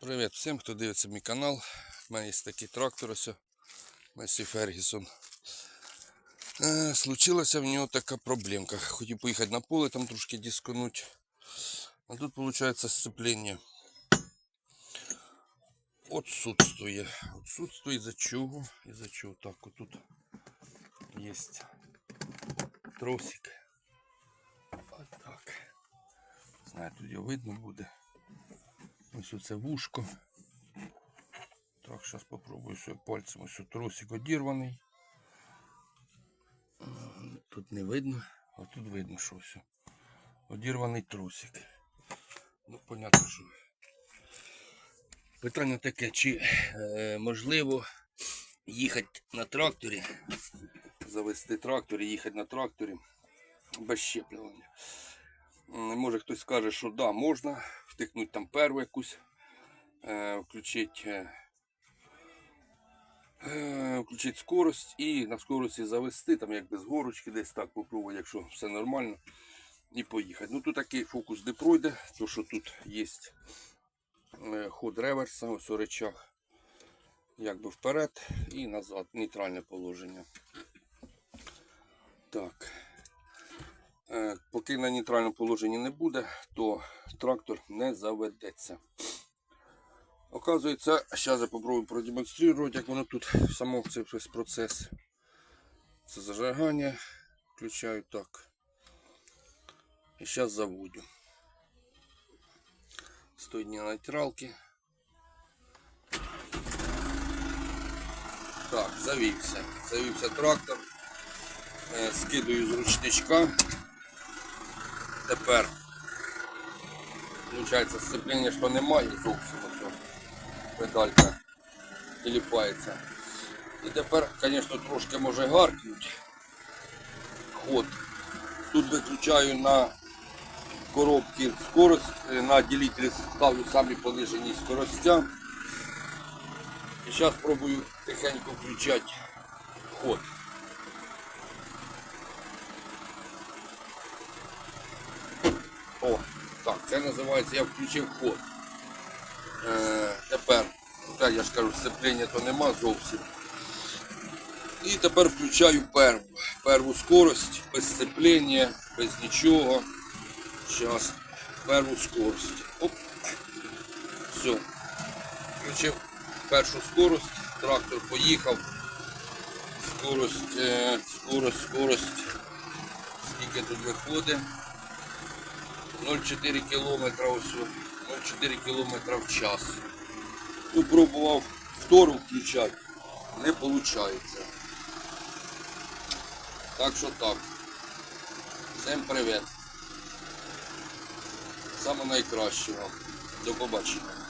Привіт всім, хто дивиться мій канал. У мене є такий трактор ось. Месі Фергісон. Е, случилася в нього така проблемка. Хотів поїхати на поле, там трошки дисконуть. А тут виходить сцеплення. Отсутствує. Отсутствує за чого? І за чого? Так, отут є тросик. Отак. Знаю, тут його видно буде. Ось оце вушко. Так, зараз спробую пальцем. Ось тросик одірваний. Тут не видно, а тут видно, що все. Одірваний тросик. Ну, понятно, що. Питання таке, чи е, можливо їхати на тракторі, завести трактор і їхати на тракторі без щеплення. Може хтось скаже, що да, можна втикнути там перву якусь, е, включити, е, е, включити скорость і на скорості завести, там якби з горочки десь так попробувати, якщо все нормально, і поїхати. Ну тут такий фокус де пройде, то що тут є ход реверса, ось у речах, якби вперед і назад, нейтральне положення. Так. Е, Поки на нейтральному положенні не буде, то трактор не заведеться. Оказується, зараз я попробую продемонструвати, як воно тут само цей процес. Це зажигання. Включаю так. І зараз заводю. Стоїть на нейтралки. Так, завівся. Завівся трактор. Е, Скидаю з ручничка. Тепер, виходить, сцеплення що немає зовсім ось. Педалька тіліпається. І тепер, звісно, трошки може гаркнуть ход. Тут виключаю на коробки скорость, е, на ділителі ставлю самі понижені скоростя. І зараз спробую тихенько включати ход. О, так, це називається я включив ход. Е, тепер, так я ж кажу, сцеплення то нема зовсім. І тепер включаю перву. Перву скорость, без сцеплення, без нічого. Зараз, перву скорость. Оп. Все. Включив першу скорость, трактор поїхав. Скорость, е, скорость, скорость. Скільки тут виходить? 0,4 км ось, 0,4 км в час. Ну, пробував втору включати, не виходить. Так що так. Всім привіт. Саме найкращого. До побачення.